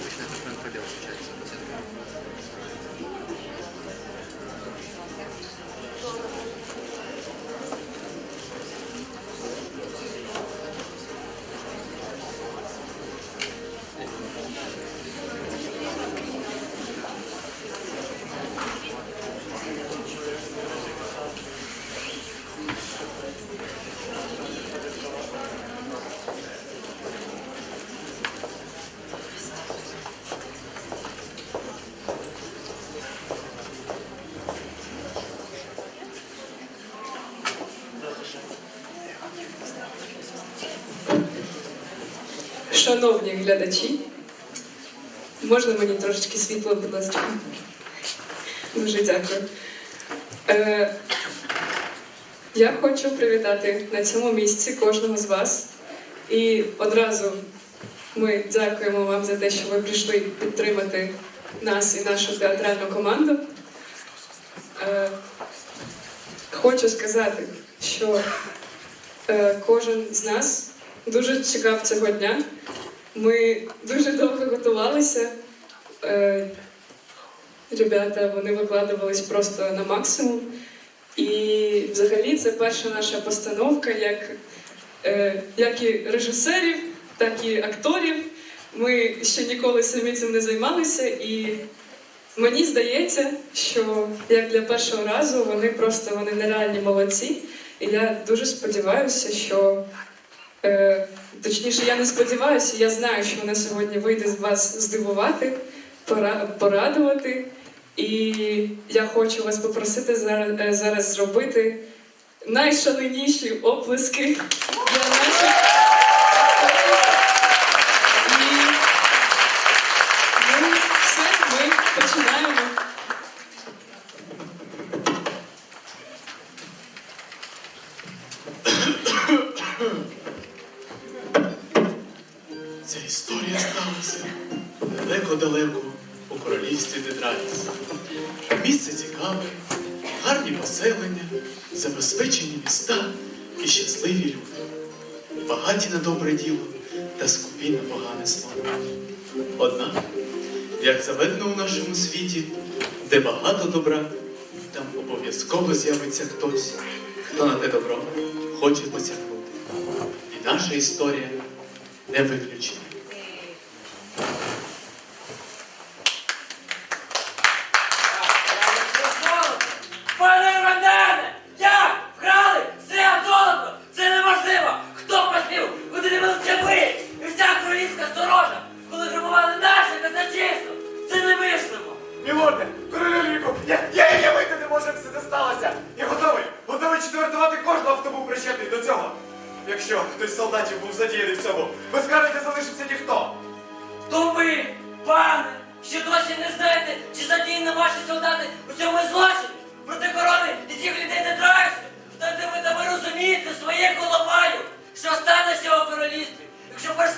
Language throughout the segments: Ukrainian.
обычно это прям пробел Шановні глядачі, можна мені трошечки світло, будь ласка? Дуже дякую. Е, я хочу привітати на цьому місці кожного з вас. І одразу ми дякуємо вам за те, що ви прийшли підтримати нас і нашу театральну команду. Е, хочу сказати, що е, кожен з нас дуже чекав цього дня. Ми дуже довго готувалися. Е, Ребята, вони викладувались просто на максимум. І взагалі це перша наша постановка, як, е, як і режисерів, так і акторів. Ми ще ніколи самі цим не займалися, і мені здається, що як для першого разу вони просто вони нереальні молодці. І я дуже сподіваюся, що Е, точніше, я не сподіваюся, я знаю, що вона сьогодні вийде з вас здивувати, пора- порадувати. І я хочу вас попросити зараз, е, зараз зробити найшаленіші оплески для наших. На добре діло та скупі на погане слово. Однак, як заведено у нашому світі, де багато добра, там обов'язково з'явиться хтось, хто на те добро хоче посягнути. І наша історія не виключення.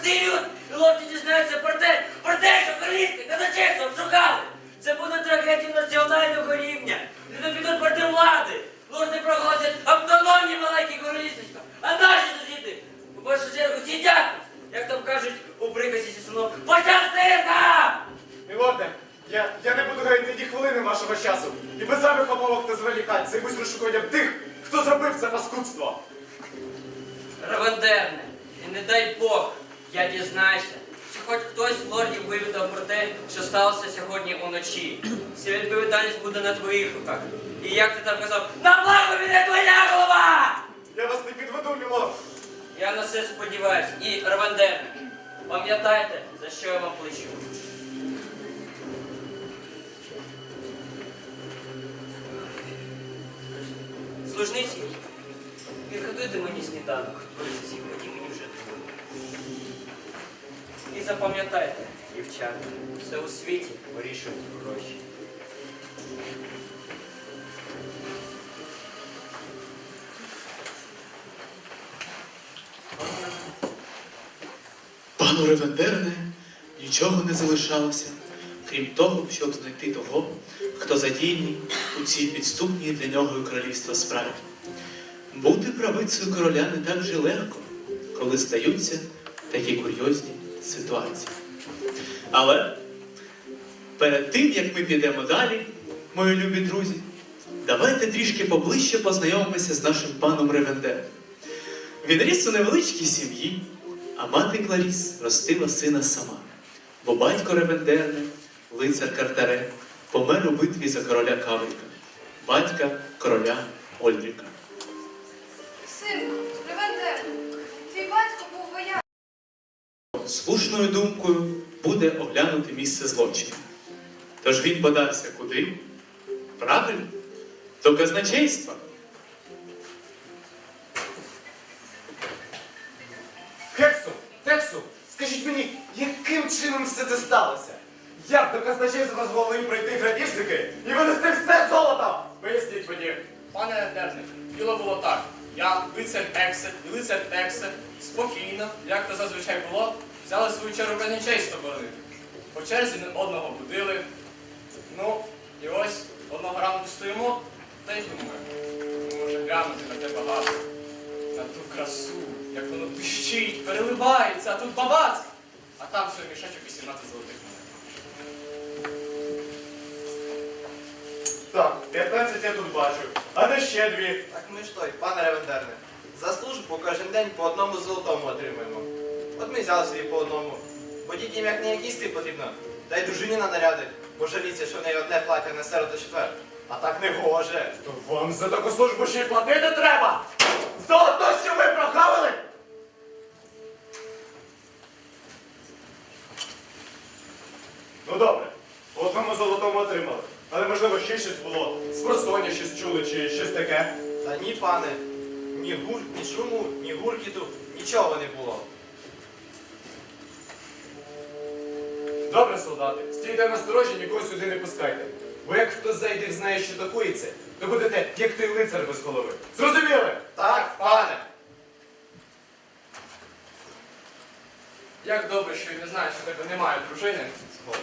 Якщо і лорді дізнаються про те, про те, що королівське казначейство обшукали. Це буде трагедія національного рівня. Люди підуть проти влади. Лорди проголосять автономні маленькі королівствічка. А наші сусіди, у першу чергу, сидять, як там кажуть у приказі сісно, почастина! Мілорде, я, я не буду гаяти ні хвилини вашого часу. І без зайвих обмовок та зволікань займусь розшукуванням тих, хто зробив це паскудство. Равендерне, і не дай Бог, я дізнаюся, чи хоч хтось з лордів вивідав про те, що сталося сьогодні уночі. Вся відповідальність буде на твоїх руках. І як ти там казав, на благо мене твоя голова! Я вас не підведу, мілорд. Я на це сподіваюсь. І Равендерне, пам'ятайте, за що я вам плечу. Служниці, підготуйте мені сніданок, коли двоє. Запам'ятайте, дівчата, все у світі вирішують гроші. Пану Ревендерне нічого не залишалося, крім того, щоб знайти того, хто задіяний у цій підступній для нього королівства справі. Бути правицею короля не так же легко, коли стаються такі курйозні ситуації. Але перед тим, як ми підемо далі, мої любі друзі, давайте трішки поближче познайомимося з нашим паном Ревендером. Він ріс у невеличкій сім'ї, а мати Кларіс ростила сина сама, бо батько Ревендерне, лицар Картаре, помер у битві за короля Каврика, батька короля Ольдріка. Синку, Слушною думкою буде оглянути місце злочину. Тож він подався куди? Правильно, до казначейства. Хексу, Тексу, скажіть мені, яким чином все це сталося? Як до казначейства змогли пройти грабіжники і винести все золото? Поясніть мені. Пане Дерник, діло було так. Я, лицар Ексе і лицар Ексе, спокійно, як то зазвичай було, взяли свою чергу казначейство боронити. По черзі не одного будили. Ну, і ось одного ранку стоїмо, та й думаємо, ну, може глянути на те багато, на ту красу, як воно пищить, переливається, а тут бабац! А там все мішечок 18 золотих монет. Так, 15 я тут бачу. А де ще дві? Так ми ж той, пане Ревендерне. За службу кожен день по одному золотому отримуємо. От ми взяли собі по одному. Бо дітям як не їсти потрібно. Та й дружині на наряди. Бо жаліться, що в неї одне плаття на середу четвер. А так не гоже. То вам за таку службу ще й платити треба. Золото, що ви прогавили? Ну добре, по одному золотому отримали. Але можливо ще щось було. Спростоння щось чули чи щось таке. Та ні, пане, ні гур, ні шуму, ні гуркіту, нічого не було. Добре, солдати, стійте на сторожі, нікого сюди не пускайте. Бо як хто зайде і знає, що такується, то будете, як той лицар без голови. Зрозуміли? Так, пане. Як добре, що я не знаю, що в тебе немає дружини. Згодом.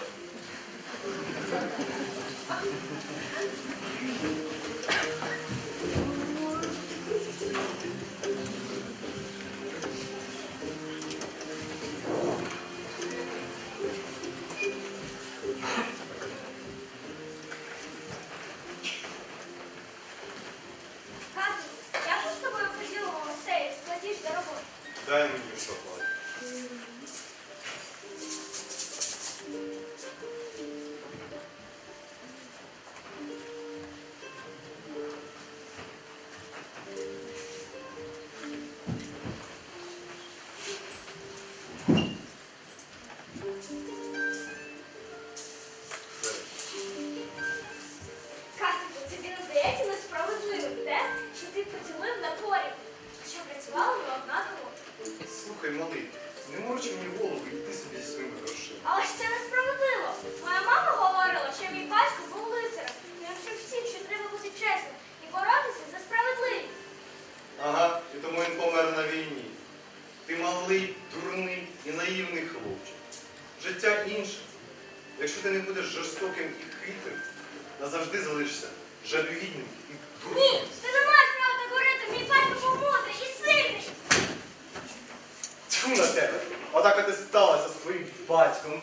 На тебе! Отак от і сталося з твоїм батьком.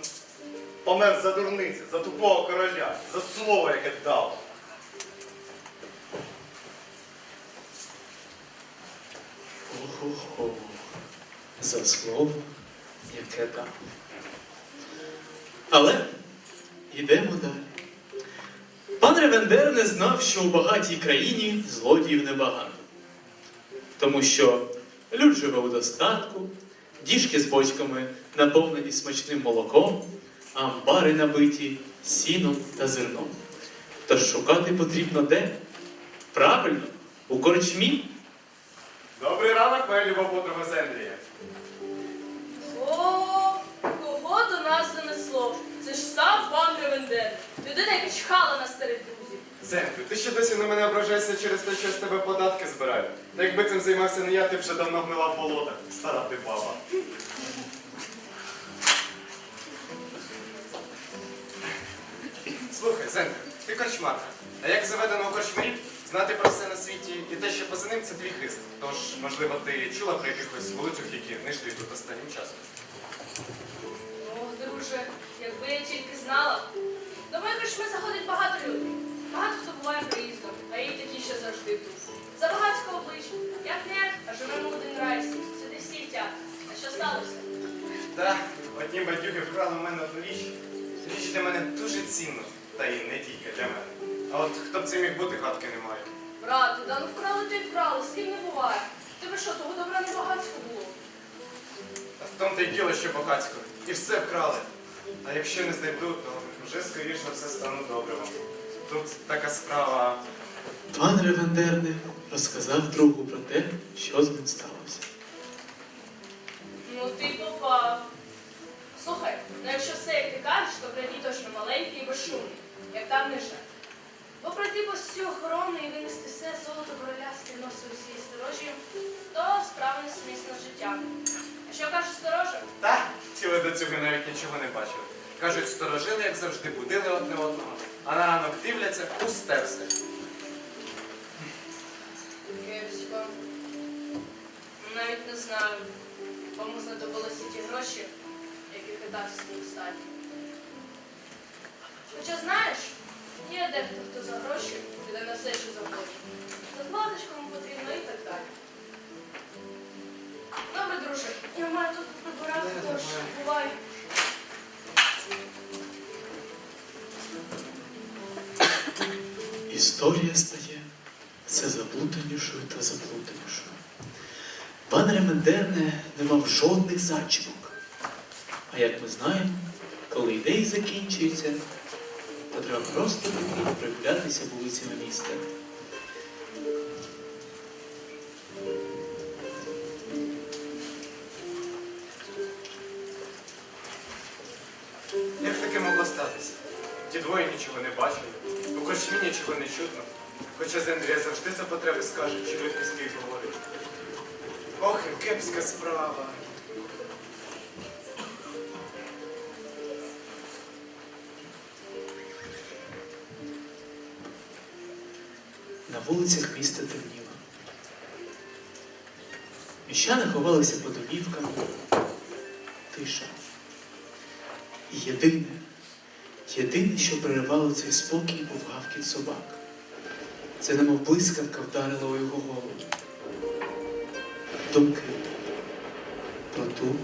Помер за дурниці, за тупого короля, за слово, яке дав. Ого-го. За слово, яке дав. Але йдемо далі. Пан Ревендер не знав, що у багатій країні злодіїв небагато. Тому що люд живе у достатку, діжки з бочками наповнені смачним молоком, а амбари набиті сіном та зерном. Тож шукати потрібно де? Правильно, у корчмі. Добрий ранок, моя люба подруга. О, кого до нас занесло? Це ж сам пан Ревендер. Людина, яка чхала на старих друзів. Ти ще досі на мене ображаєшся через те, що я з тебе податки збираю. Та якби цим займався не я, ти вже давно гнила в болотах. Стара ти баба. Слухай, Зендрю, ти корчмарка. А як заведено у корчмарів, знати про все на світі і те, що поза ним, це твій хист. Тож, можливо, ти чула про якихось вулицях, які не тут останнім часом. Ох, друже, якби я тільки знала. До моєї кришми заходить багато людей. Багато хто буває приїздом, а їй такі ще завжди тут. Забагатського обличчя. Як не, а живемо в один райсі. Сюди всі тя. А що сталося? Та, одні бандюги вкрали в мене одну річ. Річ для мене дуже цінна, та і не тільки для мене. А от хто б це міг бути, хатки немає. Брате, да ну вкрали й вкрали, з ким не буває. Тебе що, того добра не багатсько було? А в тому та й діло, що багатько. І все вкрали. А якщо не знайду, то вже скоріш за все стану добрим. Тут така справа. Пан Ревендерне розказав другу про те, що з ним сталося. Ну ти попав. Слухай, ну якщо все як ти кажеш, то крадій точно маленький і безшумний, як там ниже. Бо пройти по всю охорону і винести все золото короля з приносу усієї сторожі, то справа несумісна з життям. А що каже сторожа? Та, тіли до цього навіть нічого не бачили. Кажуть, сторожили, як завжди, будили одне одного, а на ранок дивляться, пусте все. Кепсько. Навіть не знаю, кому знадобилися ті гроші, яких і так всім достатньо. Хоча знаєш, є дехто, хто за гроші піде на все, що завгодно. Заплатиш кому потрібно і так далі. Добре, друже, я маю тут прибирати, тож бувай. Історія стає все заплутанішою та заплутанішою. Пан Ремендерне не мав жодних зачіпок. А як ми знаємо, коли ідеї закінчуються, то треба просто піти прогулятися вулицями міста. Хоча з Андрія завжди за потреби скаже, людки скільки говорить. Ох, кепська справа. На вулицях міста темніло. Міщани ховалися по домівкам. Тиша. І єдине, єдине, що переривало цей спокій, був гавкіт собак. Це немов блискавка вдарила у його голову. Думки про ту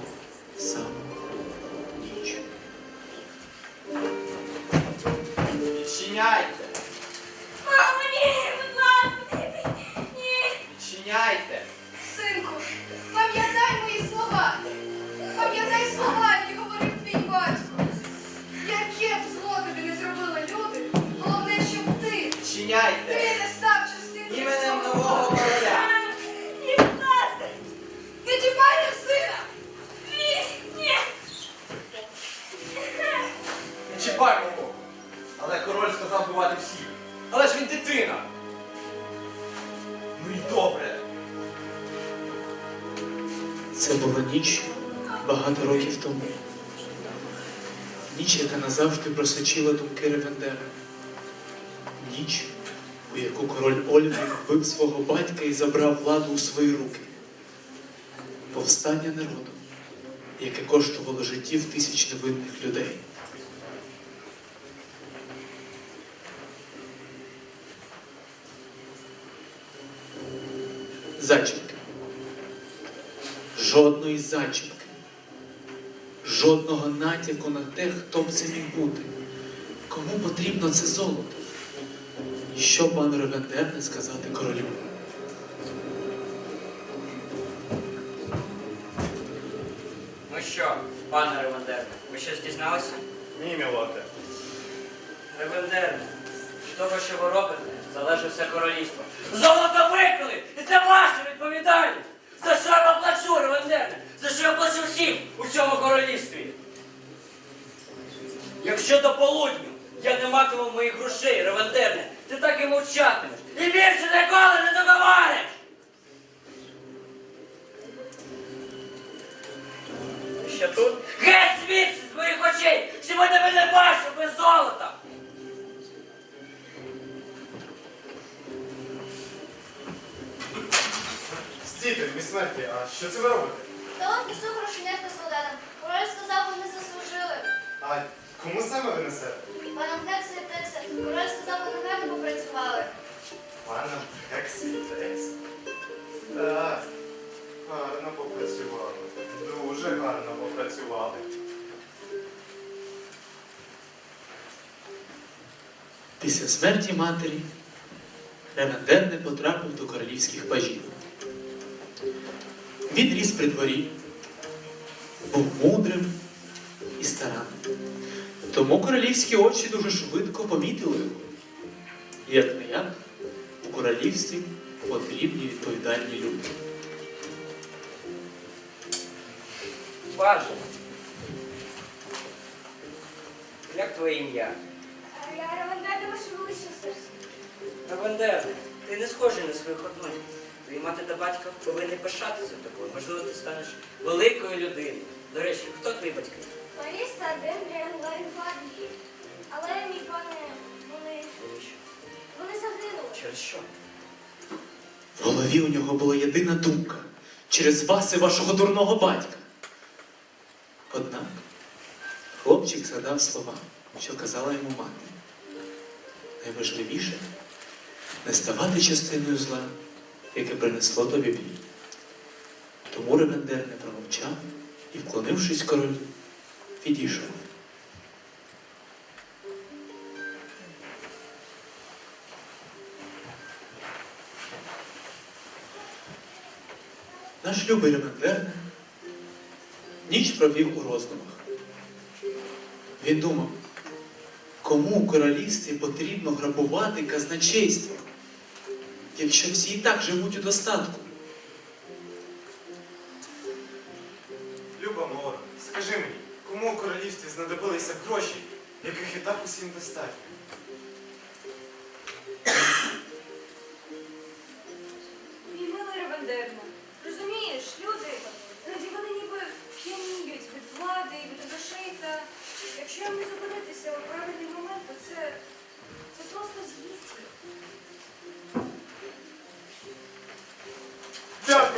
назавжди просочила думки Ревендера. Ніч, у яку король Ольвик вбив свого батька і забрав владу у свої руки. Повстання народу, яке коштувало життів тисяч невинних людей. Зачіпки. Жодної зачіпки. Жодного натяку на те, хто б це міг бути. Кому потрібно це золото? І що пан Ревендер не сказати королю? Ну що, пане Ревендерне, ви щось дізналися? Ні, мілоте. Ревендерне, від того, що ви робите, залежить все королівство. Золото викрили! І це ваша відповідальність! За що я вам плачу, Ревендерне? За що я плачу всім у цьому королівстві? Якщо до полудню я не матиму моїх грошей, Ревендерне, ти так і мовчатимеш. І більше ніколи не заговориш! Ти Ще тут? Геть звідси з моїх очей! Щоб я тебе не бачив без золота! Стійте, мій смерті, а що це ви робите? Та он несу грошенят на солдатам. Король сказав, вони заслужили. А кому саме ви несете? Паном Текса і Текса. Король сказав, вони гарно попрацювали. Паном Хексі Текс. Так, гарно попрацювали. Дуже гарно попрацювали. Після смерті матері Ревендер не потрапив до королівських пажів. Він ріс при дворі, був мудрим і старанним. Тому королівські очі дуже швидко помітили його. Як не як, у королівстві потрібні відповідальні люди. Боже. Як твоє ім'я? Я ваше величність. Ревендерне, ти не схожий на своїх одних. Твої мати та батько повинні пишатися тобою. Можливо, ти станеш великою людиною. До речі, хто твої батьки? Ларіса, Дендрія, Ларінгвардії. Але, мій пане, вони, вони загинули. Через що? В голові у нього була єдина думка через вас і вашого дурного батька. Однак хлопчик згадав слова, що казала йому мати. Найважливіше не ставати частиною зла, яке принесло тобі біль. Тому Ревендер не промовчав і, вклонившись королю, відійшов. Наш любий Ревендерне ніч провів у роздумах. Він думав, кому у королівстві потрібно грабувати казначейство, якщо всі і так живуть у достатку.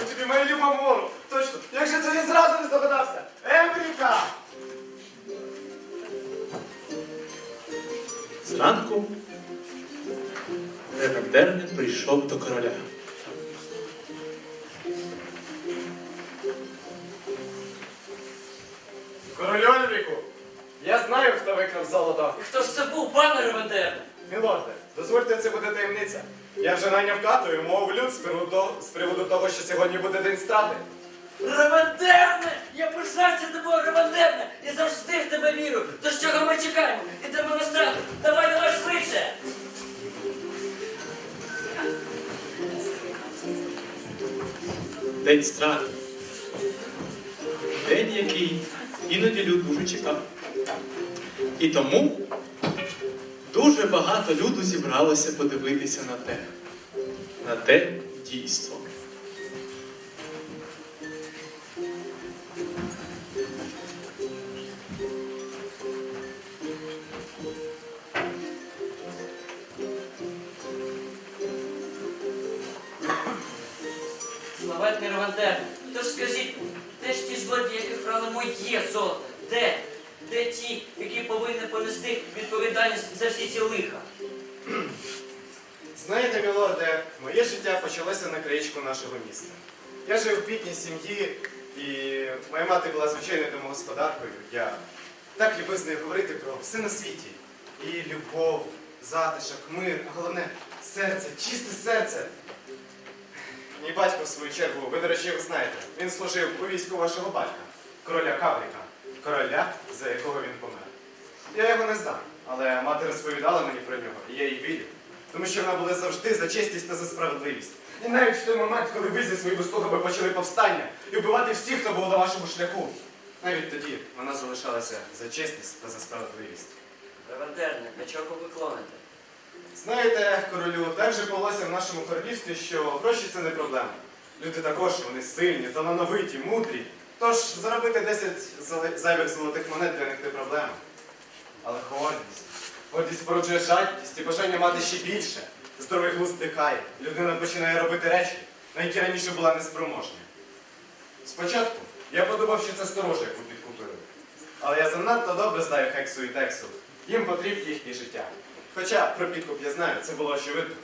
Дякую тобі, моя люба Мора! Точно, як же це я зразу не здогадався? Емріка! Зранку Ревендерне прийшов до короля. Королю Ольвіку, я знаю, хто викрав золото. Хто ж це був, пане Ревендерне? Мілорде, дозвольте, це буде таємниця. Я вже найняв кату і мов люд з приводу, з приводу того, що сьогодні буде день страти. Ревендерне! Я пишався тобою, Ревендерне! І завжди в тебе вірю! З чого ми чекаємо? Ідемо на страту! Давай, давай швидше! День страти. День, який іноді люд дуже чекав. І тому дуже багато люду зібралося подивитися на те, на те дійство. Домогосподаркою. Я так любив з нею говорити про все на світі. І любов, затишок, мир, а головне серце, чисте серце. Мій батько, в свою чергу, ви, до речі, його знаєте, він служив у війську вашого батька, короля Кавріка, короля, за якого він помер. Я його не знав, але мати розповідала мені про нього, і я їй вірю. Тому що вона була завжди за чесність та за справедливість. І навіть в той момент, коли ви зі своїми слугами почали повстання і вбивати всіх, хто був на вашому шляху, навіть тоді вона залишалася за чесність та за справедливість. Ревандерне, для чого ви клоните? Знаєте, королю, так же повелося в нашому королівстві, що гроші це не проблема. Люди також вони сильні, талановиті, мудрі. Тож заробити 10 зайвих золотих монет для них не проблема. Але гордість. Гордість породжує жадність і бажання мати ще більше. Здоровий глузд зникає. Людина починає робити речі, на які раніше була неспроможна. Спочатку я подумав, що це сторожа, яку підкупили. Але я занадто добре знаю Хексу і Тексу. Їм потрібні їхнє життя. Хоча про підкуп я знаю, це було очевидно.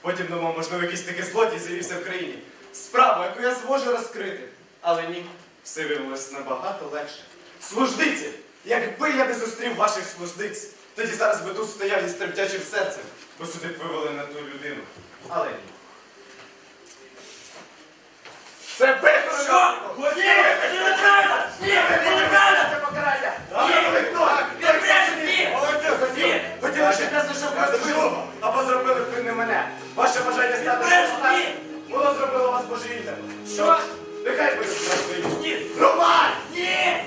Потім думав, можливо, якийсь такий злодій з'явився в країні. Справа, яку я зможу розкрити. Але ні, все виявилось набагато легше. Служниці! Якби я не зустрів ваших служниць, тоді зараз би тут стояв із тремтячим серцем, бо сюди б вивели на ту людину. Але ні. Це ви, Що? Ні, це неправда! Ні, це неправда! Це покарання! Ні, не брешуть, ні! Хотіли, хотіли, щоб я знайшов вас живого, або зробили б ви не мене. Ваше бажання стати Бреш, воно зробило вас божевільним. Що? Нехай буде! Роман! Ні!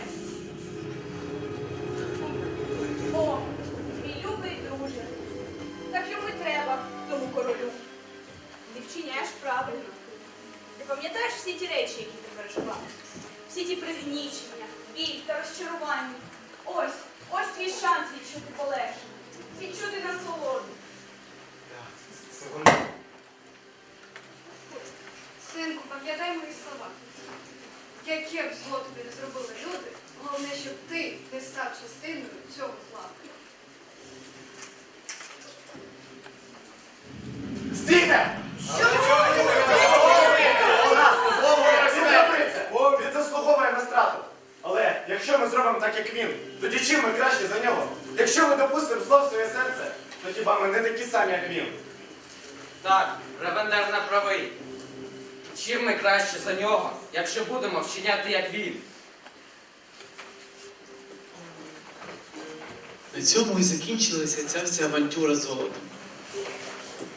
Якщо будемо вчиняти як він? На цьому і закінчилася ця вся авантюра з золотом.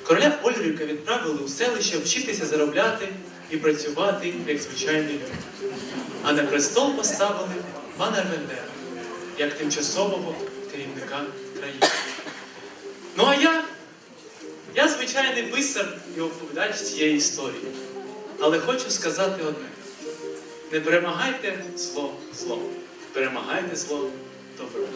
Короля Ольрика відправили у селище вчитися заробляти і працювати, як звичайний люд. А на престол поставили пана Рвендера, як тимчасового керівника країни. Ну а я, я звичайний писар і оповідач цієї історії. Але хочу сказати одне: не перемагайте зло злом, перемагайте зло добром.